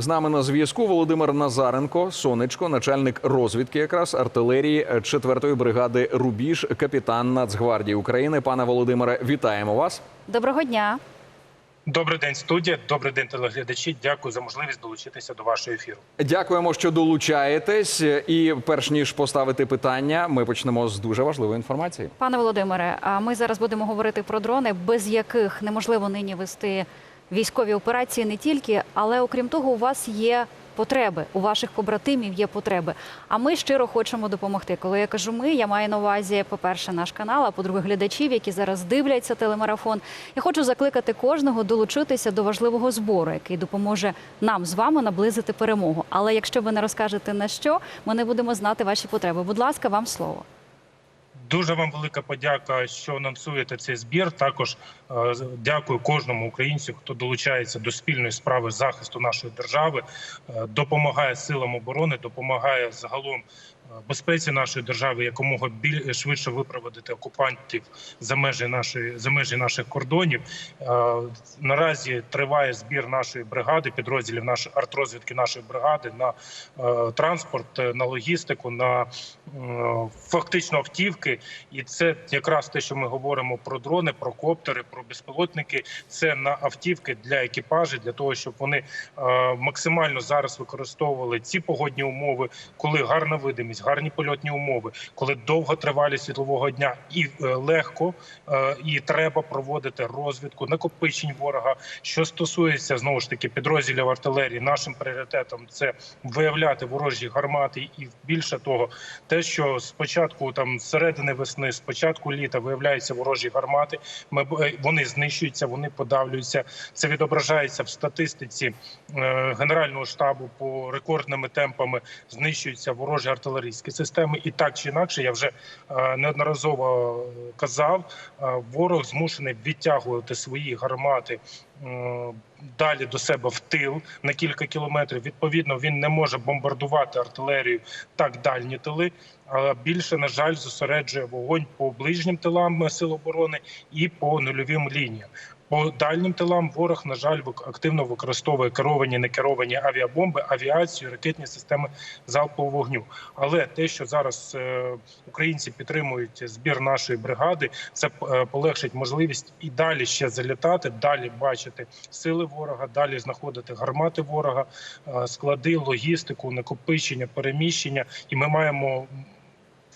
З нами на зв'язку Володимир Назаренко, сонечко, начальник розвідки, якраз артилерії 4-ї бригади Рубіж, капітан Нацгвардії України. Пане Володимире, вітаємо вас. Доброго дня. Добрий день, студія. Добрий день, телеглядачі. Дякую за можливість долучитися до вашого ефіру. Дякуємо, що долучаєтесь. І перш ніж поставити питання, ми почнемо з дуже важливої інформації. Пане Володимире, а ми зараз будемо говорити про дрони, без яких неможливо нині вести військові операції не тільки, але окрім того, у вас є потреби, у ваших побратимів є потреби. А ми щиро хочемо допомогти. Коли я кажу ми, я маю на увазі, по-перше, наш канал, а по-друге, глядачів, які зараз дивляться телемарафон. Я хочу закликати кожного долучитися до важливого збору, який допоможе нам з вами наблизити перемогу. Але якщо ви не розкажете на що, ми не будемо знати ваші потреби. Будь ласка, вам слово. Дуже вам велика подяка, що анонсуєте цей збір. Також дякую кожному українцю, хто долучається до спільної справи захисту нашої держави, е, допомагає силам оборони, допомагає загалом е, безпеці нашої держави якомога біль швидше випроводити окупантів за межі нашої за межі наших кордонів. Е, Наразі триває збір нашої бригади, підрозділів нашої артрозвідки нашої бригади на е, транспорт, е, на логістику, на е, фактично автівки. І це якраз те, що ми говоримо про дрони, про коптери, про безпілотники. Це на автівки для екіпажів, для того, щоб вони е, максимально зараз використовували ці погодні умови, коли гарна видимість, гарні польотні умови, коли довга тривалість світлового дня і е, легко, е, і треба проводити розвідку накопичень ворога. Що стосується знову ж таки підрозділів артилерії, нашим пріоритетом це виявляти ворожі гармати, і більше того, те, що спочатку там середини весни, з початку літа виявляються ворожі гармати. Ми вони знищуються, вони подавлюються. Це відображається в статистиці е, генерального штабу по рекордними темпами знищуються ворожі артилерійські системи. І так чи інакше, я вже е, неодноразово казав, е, ворог змушений відтягувати свої гармати. Е, Далі до себе в тил на кілька кілометрів. Відповідно, він не може бомбардувати артилерію так дальні тили. А більше на жаль зосереджує вогонь по ближнім тилам сил оборони і по нульовим лініям. По дальнім тилам ворог, на жаль, активно використовує керовані некеровані авіабомби, авіацію, ракетні системи залпового вогню. Але те, що зараз е, українці підтримують збір нашої бригади, це е, полегшить можливість і далі ще залітати, далі бачити сили ворога, далі знаходити гармати ворога, е, склади, логістику, накопичення, переміщення, і ми маємо.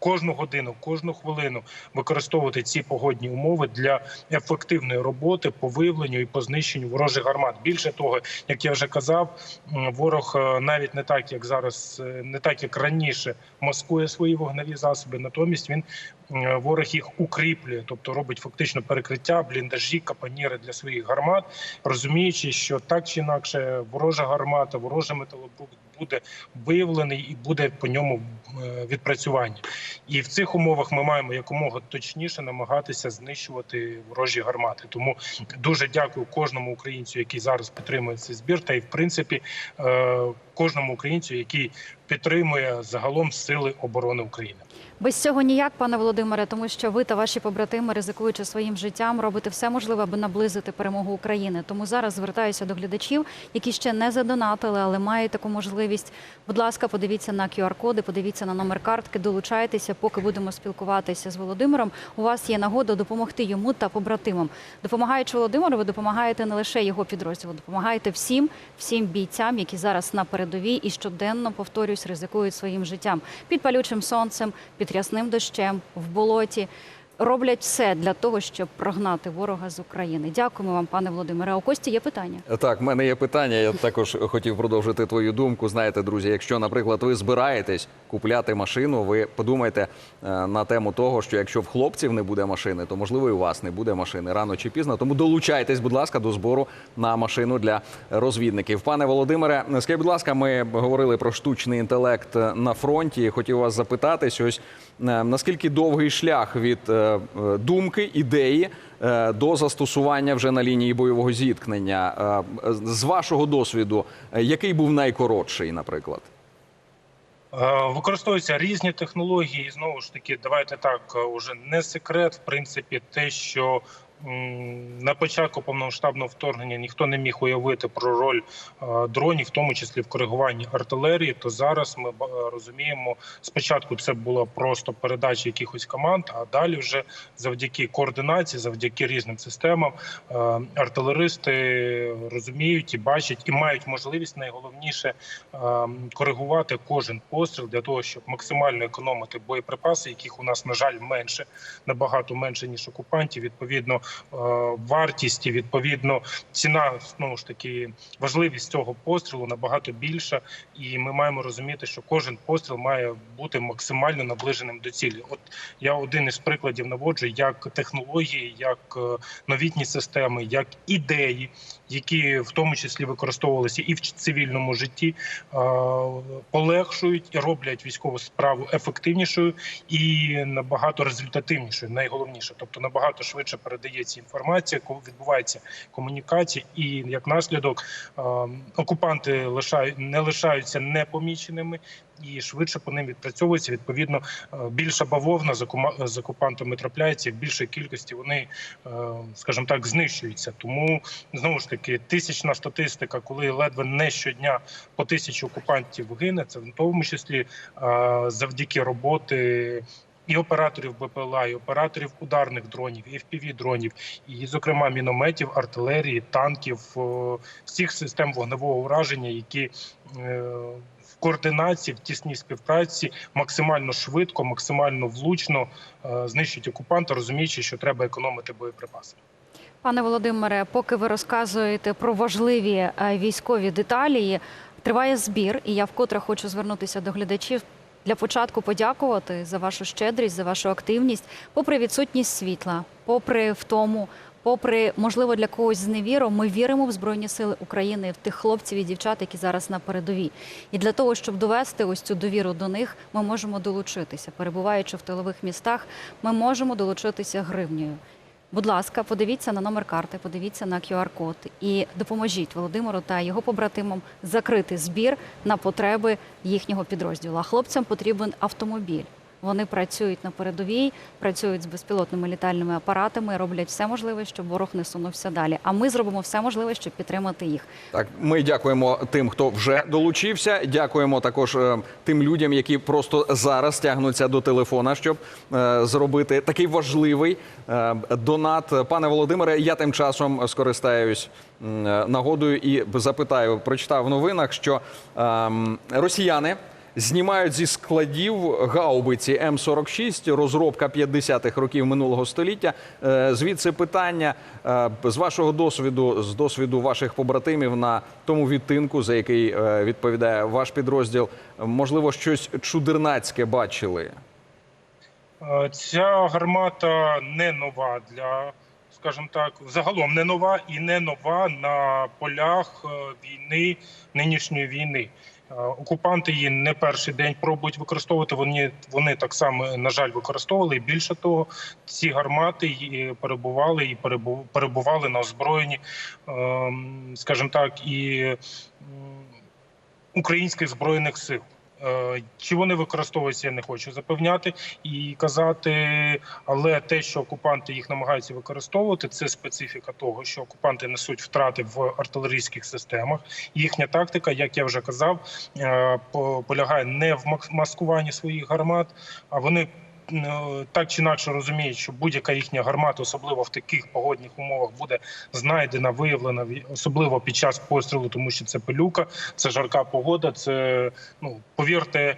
Кожну годину, кожну хвилину використовувати ці погодні умови для ефективної роботи по виявленню і по знищенню ворожих гармат. Більше того, як я вже казав, ворог е, навіть не так, як зараз, е, не так як раніше, маскує свої вогневі засоби. Натомість він ворог їх укріплює, тобто робить фактично перекриття, бліндажі, капаніри для своїх гармат, розуміючи, що так чи інакше ворожа гармата, ворожий металобрук буде виявлений і буде по ньому е, відпрацювання. І в цих умовах ми маємо якомога точніше намагатися знищувати ворожі гармати. Тому дуже дякую кожному українцю, який зараз підтримує цей збір, та й в принципі е, кожному українцю, який підтримує загалом сили оборони України. Без цього ніяк, пане Володимире, тому що ви та ваші побратими, ризикуючи своїм життям, робите все можливе, аби наблизити перемогу України. Тому зараз звертаюся до глядачів, які ще не задонатили, але мають таку можливість. Будь ласка, подивіться на QR-коди, подивіться на номер картки, долучайтеся, поки будемо спілкуватися з Володимиром. У вас є нагода допомогти йому та побратимам. Допомагаючи Володимиру, ви допомагаєте не лише його підрозділу, допомагаєте всім, всім бійцям, які зараз на передовій і щоденно повторюсь, ризикують своїм життям під палючим сонцем, під рясним дощем, в болоті. Роблять все для того, щоб прогнати ворога з України. Дякуємо вам, пане Володимире. А у Кості є питання. Так, в мене є питання. Я також хотів продовжити твою думку. Знаєте, друзі, якщо, наприклад, ви збираєтесь купляти машину, ви подумайте е, на тему того, що якщо в хлопців не буде машини, то можливо і у вас не буде машини рано чи пізно. Тому долучайтесь, будь ласка, до збору на машину для розвідників. Пане Володимире, скажіть, будь ласка, ми говорили про штучний інтелект на фронті. Хотів вас запитати, ось е, наскільки довгий шлях від е, думки, ідеї е, до застосування вже на лінії бойового зіткнення. Е, З вашого досвіду, е, який був найкоротший, наприклад? Е, Використовуються різні технології. І Знову ж таки, давайте так, е, уже не секрет, в принципі, те, що на початку повномасштабного вторгнення ніхто не міг уявити про роль е, дронів, в тому числі в коригуванні артилерії. То зараз ми ба- розуміємо, спочатку це була просто передача якихось команд, а далі вже завдяки координації, завдяки різним системам, е, артилеристи розуміють і бачать, і мають можливість найголовніше е, коригувати кожен постріл для того, щоб максимально економити боєприпаси, яких у нас на жаль менше, набагато менше ніж окупантів. Відповідно, е, вартість і відповідно ціна знову ж таки важливість цього пострілу набагато більша, і ми маємо розуміти, що кожен постріл має бути максимально наближеним до цілі. От я один із прикладів наводжу, як технології, як е, новітні системи, як ідеї, які в тому числі використовувалися і в цивільному житті, е, полегшують і роблять військову справу ефективнішою і набагато результативнішою. Найголовніше, тобто набагато швидше передається інформація, відбувається комунікація, і як наслідок е, окупанти не лишаються непоміченими і швидше по ним відпрацьовується. Відповідно, е, більша бавовна з окупантами трапляється в більшій кількості. Вони, е, скажімо так, знищуються. Тому знову ж таки тисячна статистика, коли ледве не щодня по тисячі окупантів гине, це в тому числі завдяки роботи. І операторів БПЛА, і операторів ударних дронів, і fpv дронів, і, зокрема, мінометів, артилерії, танків, всіх систем вогневого ураження, які е, в координації, в тісній співпраці максимально швидко, максимально влучно е, знищують окупанта, розуміючи, що треба економити боєприпаси. Пане Володимире, поки ви розказуєте про важливі е, військові деталі, триває збір, і я вкотре хочу звернутися до глядачів. Для початку подякувати за вашу щедрість, за вашу активність, попри відсутність світла, попри втому, попри можливо для когось зневіру, ми віримо в збройні сили України, в тих хлопців і дівчат, які зараз на передовій. І для того, щоб довести ось цю довіру до них, ми можемо долучитися. Перебуваючи в тилових містах, ми можемо долучитися гривнею. Будь ласка, подивіться на номер карти, подивіться на QR-код і допоможіть Володимиру та його побратимам закрити збір на потреби їхнього підрозділу. А хлопцям потрібен автомобіль. Вони працюють на передовій, працюють з безпілотними літальними апаратами, роблять все можливе, щоб ворог не сунувся далі. А ми зробимо все можливе, щоб підтримати їх. Так, ми дякуємо тим, хто вже долучився. Дякуємо також е, тим людям, які просто зараз тягнуться до телефона, щоб е, зробити такий важливий е, донат. Пане Володимире, я тим часом скористаюсь е, нагодою і запитаю. Прочитав в новинах, що ем, росіяни. Знімають зі складів гаубиці М46, розробка 50-х років минулого століття. Е, Звідси питання е, з вашого досвіду, з досвіду ваших побратимів на тому відтинку, за який е, відповідає ваш підрозділ. Можливо, щось чудернацьке бачили. Ця гармата не нова для, скажімо так, загалом не нова і не нова на полях війни, нинішньої війни. Е, Окупанти її не перший день пробують використовувати. Вони вони так само на жаль використовували. І більше того, ці гармати і перебували і перебу- перебували на озброєнні, ем, скажімо так, і українських збройних сил. Е, Чи вони використовуються, я не хочу запевняти і казати, але те, що окупанти їх намагаються використовувати, це специфіка того, що окупанти несуть втрати в артилерійських системах. Їхня тактика, як я вже казав, е, полягає не в маскуванні своїх гармат, а вони. Е, Так чи інакше розуміють, що будь-яка їхня гармата, особливо в таких погодних умовах, буде знайдена, виявлена, особливо під час пострілу, тому що це пилюка, це жарка погода. Це ну повірте,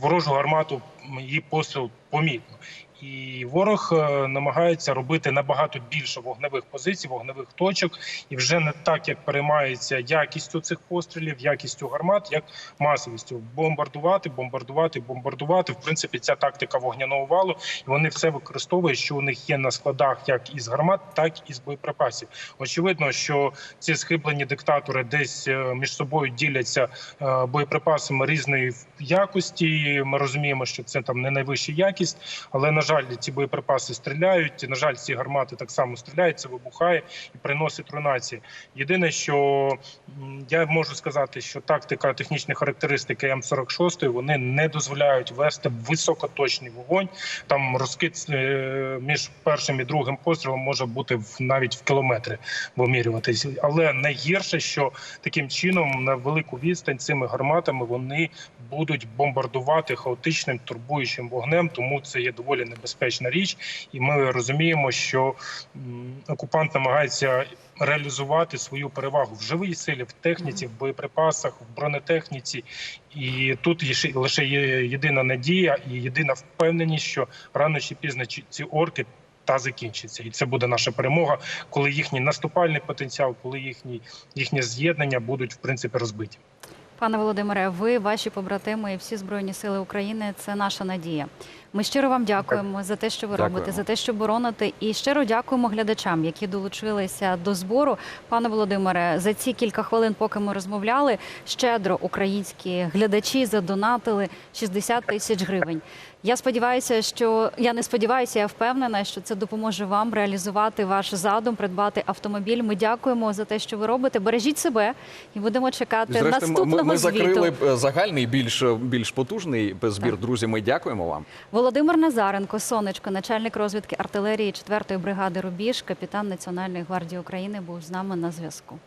ворожу гармату її постріл помітно. І ворог е, намагається робити набагато більше вогневих позицій, вогневих точок, і вже не так, як переймається якістю цих пострілів, якістю гармат, як масовістю. Бомбардувати, бомбардувати, бомбардувати. В принципі, ця тактика вогняного валу, і вони все використовують, що у них є на складах, як із гармат, так і з боєприпасів. Очевидно, що ці схиблені диктатори десь е, між собою діляться е, боєприпасами різної якості. Ми розуміємо, що це. це там не найвища якість, але на жаль, ці боєприпаси стріляють. На жаль, ці гармати так само стріляють, це вибухає і приносить руйнації. Єдине, що я можу сказати, що тактика, технічні характеристики М46 вони не дозволяють вести високоточний вогонь. Там розкид е, між першим і другим пострілом може бути навіть в кілометри вимірюватись. Але найгірше, що таким чином на велику відстань цими гарматами вони будуть бомбардувати хаотичним турбуючим вогнем, тому це є доволі небезпечна річ, і ми розуміємо, що окупант намагається реалізувати свою перевагу в живій силі, в техніці, в боєприпасах, в бронетехніці. І тут є лише є єдина надія і єдина впевненість, що рано чи пізно ці- орки. Та закінчиться, і це буде наша перемога, коли їхній наступальний потенціал, коли їхні їхнє з'єднання будуть в принципі розбиті. Пане Володимире, ви, ваші побратими і всі збройні сили України це наша надія. Ми щиро вам дякуємо за те, що ви Дякуємо. робите, за те, що бороните, і щиро дякуємо глядачам, які долучилися до збору. Пане Володимире, за ці кілька хвилин, поки ми розмовляли, щедро українські глядачі задонатили 60 тисяч гривень. Я сподіваюся, що я не сподіваюся, я впевнена, що це допоможе вам реалізувати ваш задум, придбати автомобіль. Ми дякуємо за те, що ви робите. Бережіть себе і будемо чекати Зрештою, ми, наступного ми звіту. закрили е, загальний більш більш потужний збір. Друзі, ми дякуємо вам. Володимир Назаренко, сонечко, начальник розвідки артилерії 4-ї бригади Рубіж, капітан Національної гвардії України, був з нами на зв'язку.